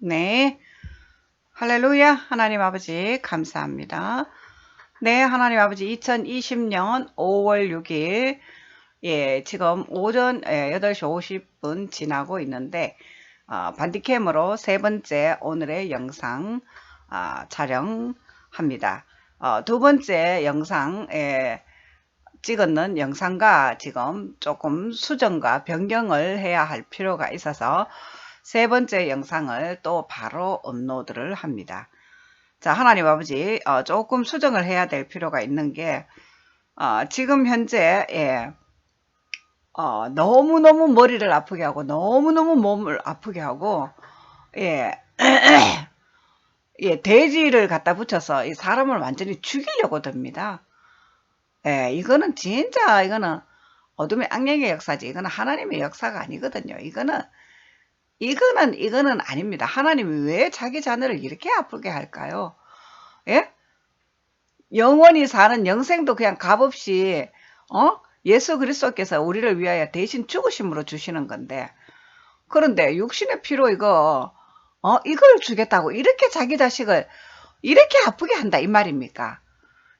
네. 할렐루야. 하나님 아버지, 감사합니다. 네, 하나님 아버지, 2020년 5월 6일, 예, 지금 오전 예, 8시 50분 지나고 있는데, 어, 반디캠으로 세 번째 오늘의 영상 아, 촬영합니다. 어, 두 번째 영상, 에 찍었는 영상과 지금 조금 수정과 변경을 해야 할 필요가 있어서 세 번째 영상을 또 바로 업로드를 합니다. 자, 하나님 아버지, 어, 조금 수정을 해야 될 필요가 있는 게, 어, 지금 현재, 예, 어, 너무너무 머리를 아프게 하고, 너무너무 몸을 아프게 하고, 예, 예, 돼지를 갖다 붙여서 이 사람을 완전히 죽이려고 듭니다. 예, 이거는 진짜, 이거는 어둠의 악령의 역사지. 이거는 하나님의 역사가 아니거든요. 이거는 이거는 이거는 아닙니다. 하나님이 왜 자기 자녀를 이렇게 아프게 할까요? 예? 영원히 사는 영생도 그냥 값없이 어? 예수 그리스도께서 우리를 위하여 대신 죽으심으로 주시는 건데 그런데 육신의 피로 이거 어 이걸 주겠다고 이렇게 자기 자식을 이렇게 아프게 한다 이 말입니까?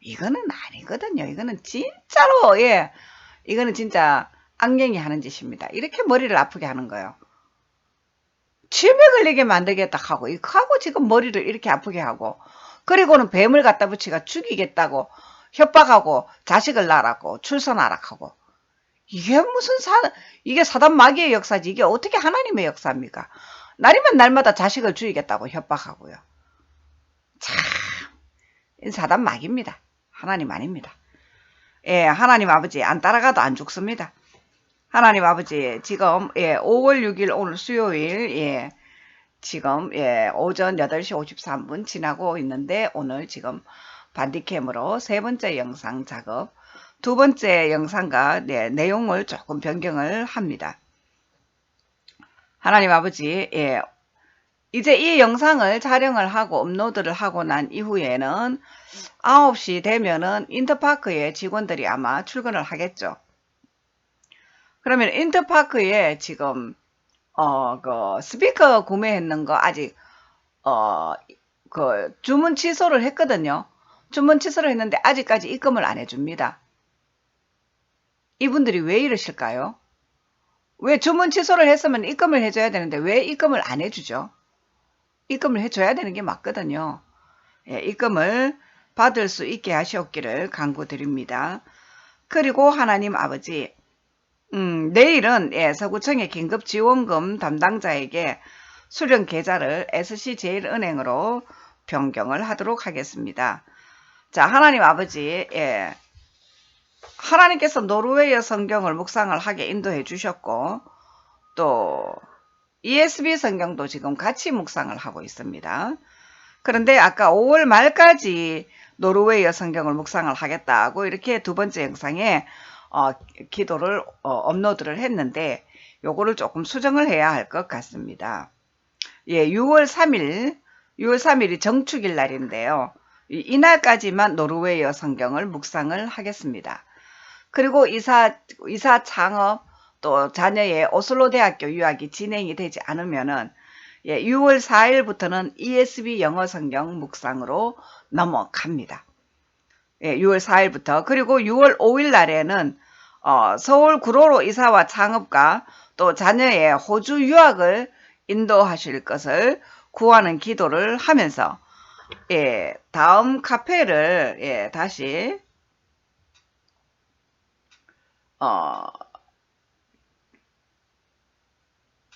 이거는 아니거든요. 이거는 진짜로 예 이거는 진짜 악령이 하는 짓입니다. 이렇게 머리를 아프게 하는 거예요. 치매 걸리게 만들겠다 하고 이거 하고 지금 머리를 이렇게 아프게 하고 그리고는 뱀을 갖다 붙이가 죽이겠다고 협박하고 자식을 낳으라고 출산하라 하고 이게 무슨 사 이게 사단 마귀의 역사지 이게 어떻게 하나님의 역사입니까? 날이면 날마다 자식을 죽이겠다고 협박하고요. 참 사단 마귀입니다. 하나님 아닙니다. 예, 하나님 아버지 안 따라가도 안 죽습니다. 하나님 아버지 지금 예, 5월 6일 오늘 수요일 예, 지금 예, 오전 8시 53분 지나고 있는데 오늘 지금 반디캠으로 세 번째 영상 작업 두 번째 영상과 네, 내용을 조금 변경을 합니다. 하나님 아버지 예, 이제 이 영상을 촬영을 하고 업로드를 하고 난 이후에는 9시 되면은 인터파크의 직원들이 아마 출근을 하겠죠. 그러면 인터파크에 지금 어 그 스피커 구매했는 거 아직 어 그 주문 취소를 했거든요. 주문 취소를 했는데 아직까지 입금을 안 해줍니다. 이분들이 왜 이러실까요? 왜 주문 취소를 했으면 입금을 해줘야 되는데 왜 입금을 안 해주죠? 입금을 해줘야 되는 게 맞거든요. 예, 입금을 받을 수 있게 하시옵기를 강구드립니다. 그리고 하나님 아버지 음, 내일은 예, 서구청의 긴급지원금 담당자에게 수령 계좌를 SC제일은행으로 변경을 하도록 하겠습니다. 자, 하나님 아버지, 예, 하나님께서 노르웨이어 성경을 묵상을 하게 인도해 주셨고, 또 ESB 성경도 지금 같이 묵상을 하고 있습니다. 그런데 아까 5월 말까지 노르웨이어 성경을 묵상을 하겠다고 이렇게 두 번째 영상에 어, 기도를 어, 업로드를 했는데 요거를 조금 수정을 해야 할 것 같습니다. 예, 6월 3일 6월 3일이 정축일 날인데요. 이, 이날까지만 노르웨이어 성경을 묵상을 하겠습니다. 그리고 이사 이사 창업 또 자녀의 오슬로 대학교 유학이 진행이 되지 않으면은 예, 6월 4일부터는 ESB 영어 성경 묵상으로 넘어갑니다. 예, 6월 4일부터 그리고 6월 5일 날에는 어, 서울 구로로 이사와 창업과 또 자녀의 호주 유학을 인도하실 것을 구하는 기도를 하면서 예, 다음 카페를 예, 다시 어,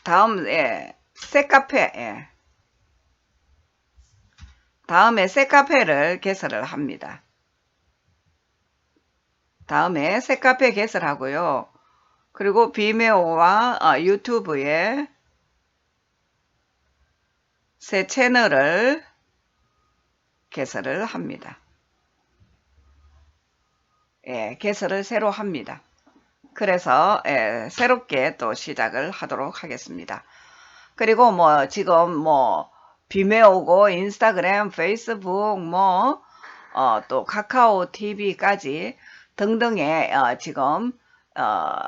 다음 예, 새 카페 예. 다음에 새 카페를 개설을 합니다. 다음에 새 카페 개설하고요. 그리고 비메오와 어, 유튜브에 새 채널을 개설을 합니다. 예, 개설을 새로 합니다. 그래서 예, 새롭게 또 시작을 하도록 하겠습니다. 그리고 뭐 지금 뭐 비메오고 인스타그램, 페이스북 뭐 어, 또 카카오 TV까지 등등의 어, 지금 어,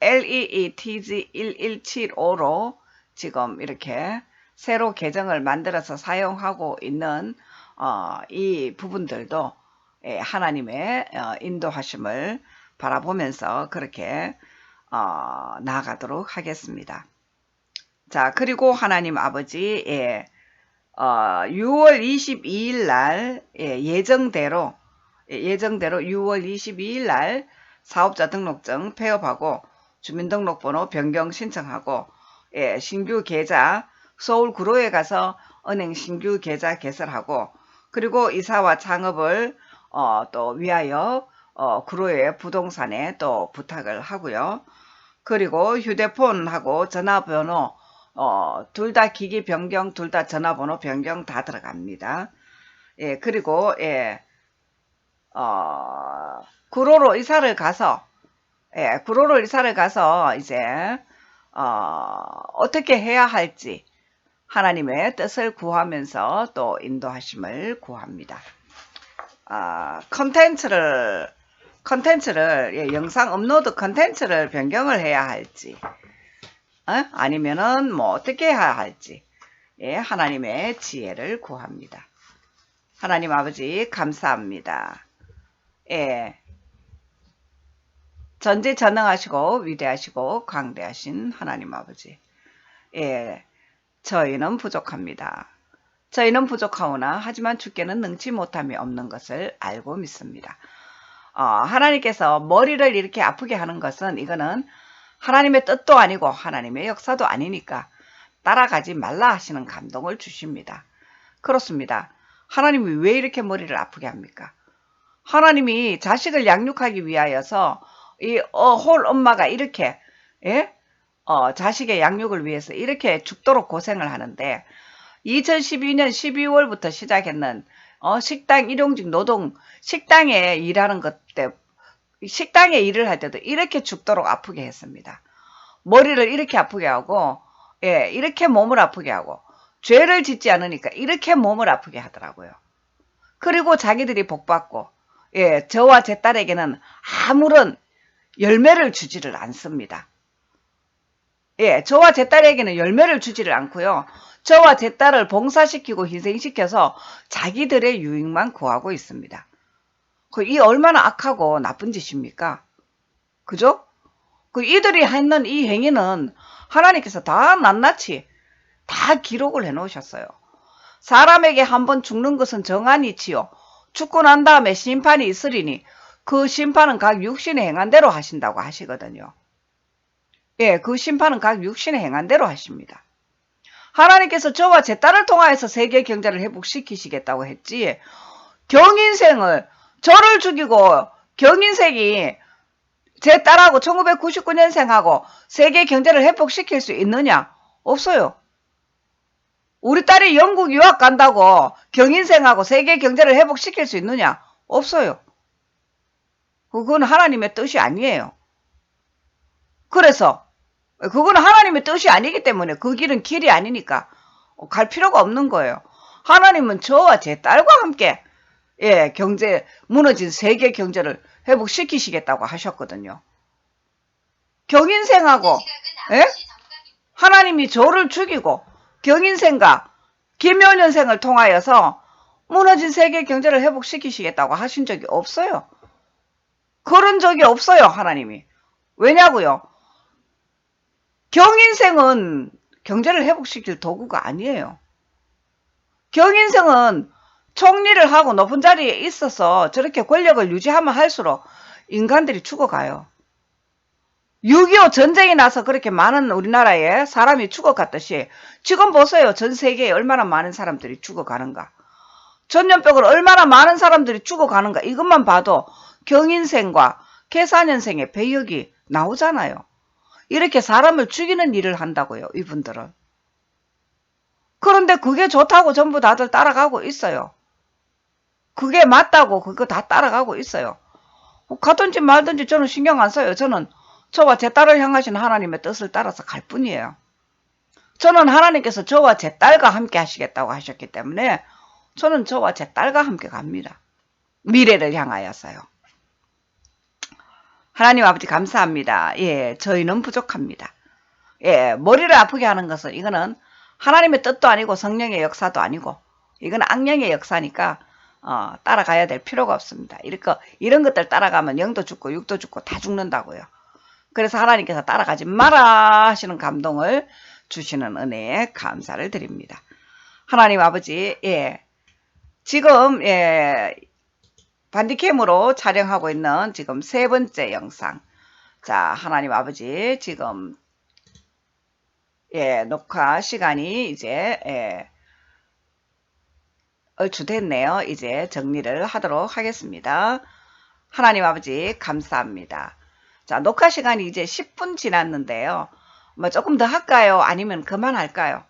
LEETG1175로 지금 이렇게 새로 계정을 만들어서 사용하고 있는 어, 이 부분들도 예, 하나님의 어, 인도하심을 바라보면서 그렇게 어, 나아가도록 하겠습니다. 자, 그리고 하나님 아버지, 예, 어, 6월 22일 날, 예, 예정대로, 예, 예정대로 6월 22일 날 사업자 등록증 폐업하고 주민등록번호 변경 신청하고, 예, 신규 계좌 서울 구로에 가서 은행 신규 계좌 개설하고, 그리고 이사와 창업을, 어, 또 위하여, 어, 구로의 부동산에 또 부탁을 하고요. 그리고 휴대폰하고 전화번호 어, 둘 다 기기 변경, 둘 다 전화번호 변경 다 들어갑니다. 예, 그리고 예, 어, 구로로 이사를 가서 예, 구로로 이사를 가서 이제 어, 어떻게 해야 할지 하나님의 뜻을 구하면서 또 인도하심을 구합니다. 아, 컨텐츠를 컨텐츠를 예, 영상 업로드 컨텐츠를 변경을 해야 할지 어? 아니면은 뭐 어떻게 해야 할지 예, 하나님의 지혜를 구합니다. 하나님 아버지 감사합니다. 예, 전지전능하시고 위대하시고 광대하신 하나님 아버지 예, 저희는 부족합니다. 저희는 부족하오나 하지만 주께는 능치 못함이 없는 것을 알고 믿습니다. 어, 하나님께서 머리를 이렇게 아프게 하는 것은 이거는 하나님의 뜻도 아니고 하나님의 역사도 아니니까 따라가지 말라 하시는 감동을 주십니다. 그렇습니다. 하나님이 왜 이렇게 머리를 아프게 합니까? 하나님이 자식을 양육하기 위하여서 이 어, 홀 엄마가 이렇게 예? 어, 자식의 양육을 위해서 이렇게 죽도록 고생을 하는데 2012년 12월부터 시작했는 어, 식당 일용직 노동 식당에 일하는 것 때 식당에 일을 할 때도 이렇게 죽도록 아프게 했습니다. 머리를 이렇게 아프게 하고 예, 이렇게 몸을 아프게 하고 죄를 짓지 않으니까 이렇게 몸을 아프게 하더라고요. 그리고 자기들이 복받고 예, 저와 제 딸에게는 아무런 열매를 주지를 않습니다. 예, 저와 제 딸에게는 열매를 주지를 않고요. 저와 제 딸을 봉사시키고 희생시켜서 자기들의 유익만 구하고 있습니다. 그 이 얼마나 악하고 나쁜 짓입니까? 그죠? 그 이들이 했는 이 행위는 하나님께서 다 낱낱이 다 기록을 해 놓으셨어요. 사람에게 한 번 죽는 것은 정한이지요. 죽고 난 다음에 심판이 있으리니 그 심판은 각 육신의 행한 대로 하신다고 하시거든요. 예, 그 심판은 각 육신의 행한 대로 하십니다. 하나님께서 저와 제 딸을 통하여서 세계 경제를 회복시키시겠다고 했지 경인생을 저를 죽이고 경인생이 제 딸하고 1999년생하고 세계 경제를 회복시킬 수 있느냐? 없어요. 우리 딸이 영국 유학 간다고 경인생하고 세계 경제를 회복시킬 수 있느냐? 없어요. 그건 하나님의 뜻이 아니에요. 그래서 그건 하나님의 뜻이 아니기 때문에 그 길은 길이 아니니까 갈 필요가 없는 거예요. 하나님은 저와 제 딸과 함께 예, 경제 무너진 세계 경제를 회복시키시겠다고 하셨거든요. 경인생하고 예? 하나님이 저를 죽이고 경인생과 김효년생을 통하여서 무너진 세계 경제를 회복시키시겠다고 하신 적이 없어요. 그런 적이 없어요, 하나님이. 왜냐고요? 경인생은 경제를 회복시킬 도구가 아니에요. 경인생은 총리를 하고 높은 자리에 있어서 저렇게 권력을 유지하면 할수록 인간들이 죽어가요. 6.25 전쟁이 나서 그렇게 많은 우리나라에 사람이 죽어갔듯이 지금 보세요. 전 세계에 얼마나 많은 사람들이 죽어가는가. 전염병을 얼마나 많은 사람들이 죽어가는가. 이것만 봐도 경인생과 계사년생의 배역이 나오잖아요. 이렇게 사람을 죽이는 일을 한다고요. 이분들은. 그런데 그게 좋다고 전부 다들 따라가고 있어요. 그게 맞다고 그거 다 따라가고 있어요. 가든지 말든지 저는 신경 안 써요. 저는 저와 제 딸을 향하신 하나님의 뜻을 따라서 갈 뿐이에요. 저는 하나님께서 저와 제 딸과 함께 하시겠다고 하셨기 때문에 저는 저와 제 딸과 함께 갑니다. 미래를 향하여서요. 하나님 아버지 감사합니다. 예, 저희는 부족합니다. 예, 머리를 아프게 하는 것은 이거는 하나님의 뜻도 아니고 성령의 역사도 아니고 이건 악령의 역사니까 어, 따라가야 될 필요가 없습니다. 이렇게 이런 것들 따라가면 영도 죽고 육도 죽고 다 죽는다고요. 그래서 하나님께서 따라가지 마라 하시는 감동을 주시는 은혜에 감사를 드립니다. 하나님 아버지, 예. 지금, 예. 반디캠으로 촬영하고 있는 지금 세 번째 영상. 자, 하나님 아버지, 지금, 예, 녹화 시간이 이제, 예, 얼추 됐네요. 이제 정리를 하도록 하겠습니다. 하나님 아버지, 감사합니다. 자, 녹화 시간이 이제 10분 지났는데요. 뭐 조금 더 할까요? 아니면 그만할까요?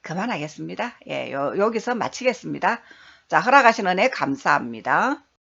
그만하겠습니다. 예, 요, 여기서 마치겠습니다. 자, 허락하신 은혜 감사합니다.